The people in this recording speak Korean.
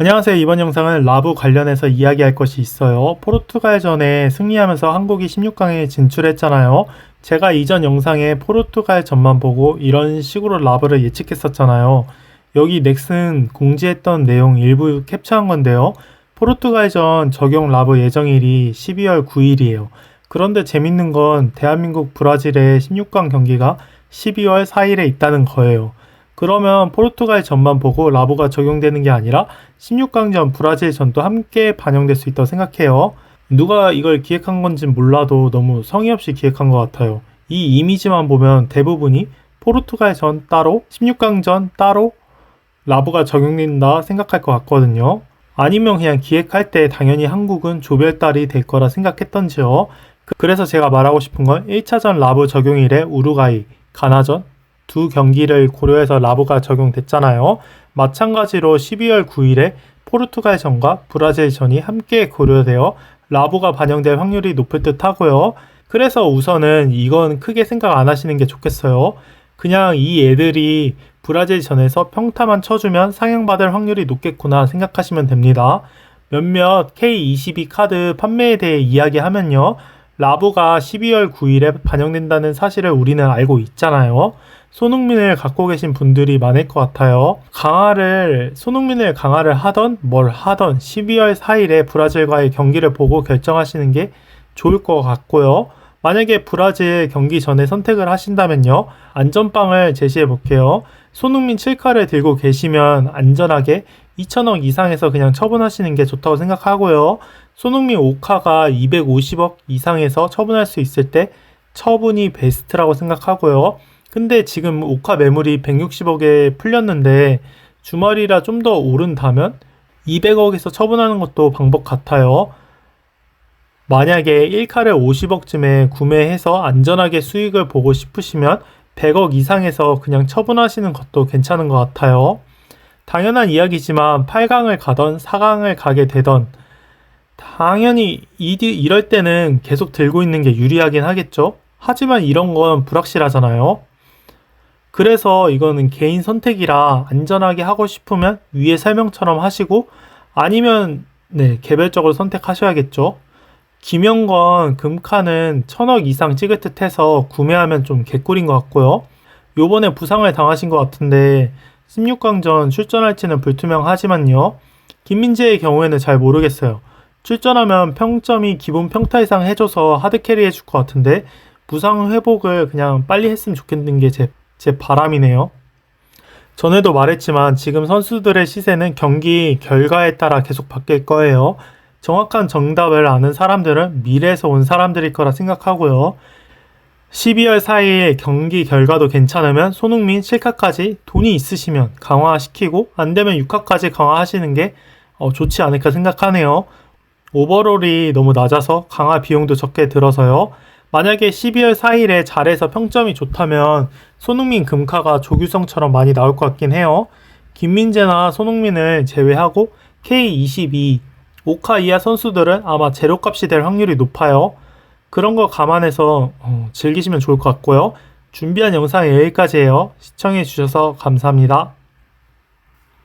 안녕하세요. 이번 영상은 라부 관련해서 이야기할 것이 있어요. 포르투갈전에 승리하면서 한국이 16강에 진출했잖아요. 제가 이전 영상에 포르투갈 전만 보고 이런 식으로 라부를 예측했었잖아요. 여기 넥슨 공지했던 내용 일부 캡처한 건데요. 포르투갈전 적용 라부 예정일이 12월 9일이에요. 그런데 재밌는 건 대한민국 브라질의 16강 경기가 12월 4일에 있다는 거예요. 그러면 포르투갈 전만 보고 라보가 적용되는 게 아니라 16강전 브라질 전도 함께 반영될 수 있다고 생각해요. 누가 이걸 기획한 건지 몰라도 너무 성의 없이 기획한 것 같아요. 이 이미지만 보면 대부분이 포르투갈 전 따로, 16강전 따로 라보가 적용된다 생각할 것 같거든요. 아니면 그냥 기획할 때 당연히 한국은 조별달이 될 거라 생각했던지요. 그- 그래서 제가 말하고 싶은 건 1차전 라보 적용일에 우루과이, 가나전, 두 경기를 고려해서 라보가 적용됐잖아요. 마찬가지로 12월 9일에 포르투갈전과 브라질전이 함께 고려되어 라보가 반영될 확률이 높을 듯 하고요. 그래서 우선은 이건 크게 생각 안 하시는 게 좋겠어요. 그냥 이 애들이 브라질전에서 평타만 쳐주면 상향받을 확률이 높겠구나 생각하시면 됩니다. 몇몇 K22 카드 판매에 대해 이야기하면요. 라보가 12월 9일에 반영된다는 사실을 우리는 알고 있잖아요. 손흥민을 갖고 계신 분들이 많을 것 같아요. 강화를, 손흥민을 강화를 하던 뭘 하던 12월 4일에 브라질과의 경기를 보고 결정하시는 게 좋을 것 같고요. 만약에 브라질 경기 전에 선택을 하신다면요. 안전빵을 제시해 볼게요. 손흥민 7카를 들고 계시면 안전하게 2천억 이상에서 그냥 처분하시는 게 좋다고 생각하고요. 손흥민 5카가 250억 이상에서 처분할 수 있을 때 처분이 베스트라고 생각하고요. 근데 지금 5카 매물이 160억에 풀렸는데 주말이라 좀 더 오른다면 200억에서 처분하는 것도 방법 같아요. 만약에 1카를 50억쯤에 구매해서 안전하게 수익을 보고 싶으시면 100억 이상에서 그냥 처분하시는 것도 괜찮은 것 같아요. 당연한 이야기지만 8강을 가던 4강을 가게 되던 당연히 이럴 때는 계속 들고 있는 게 유리하긴 하겠죠. 하지만 이런 건 불확실하잖아요. 그래서 이거는 개인 선택이라 안전하게 하고 싶으면 위에 설명처럼 하시고 아니면 네, 개별적으로 선택하셔야겠죠. 김영건 금카는 천억 이상 찍을 듯 해서 구매하면 좀 개꿀인 것 같고요. 요번에 부상을 당하신 것 같은데 16강전 출전할지는 불투명하지만요. 김민재의 경우에는 잘 모르겠어요. 출전하면 평점이 기본 평타 이상 해줘서 하드 캐리 해줄 것 같은데 부상 회복을 그냥 빨리 했으면 좋겠는 게 제 제 바람이네요. 전에도 말했지만 지금 선수들의 시세는 경기 결과에 따라 계속 바뀔 거예요. 정확한 정답을 아는 사람들은 미래에서 온 사람들일 거라 생각하고요. 12월 4일 경기 결과도 괜찮으면 손흥민 7카까지 돈이 있으시면 강화시키고 안 되면 6카까지 강화하시는 게 어, 좋지 않을까 생각하네요. 오버롤이 너무 낮아서 강화 비용도 적게 들어서요. 만약에 12월 4일에 잘해서 평점이 좋다면 손흥민 금카가 조규성처럼 많이 나올 것 같긴 해요. 김민재나 손흥민을 제외하고 K22, 5카 이하 선수들은 아마 제로값이 될 확률이 높아요. 그런 거 감안해서 어, 즐기시면 좋을 것 같고요. 준비한 영상은 여기까지예요. 시청해 주셔서 감사합니다.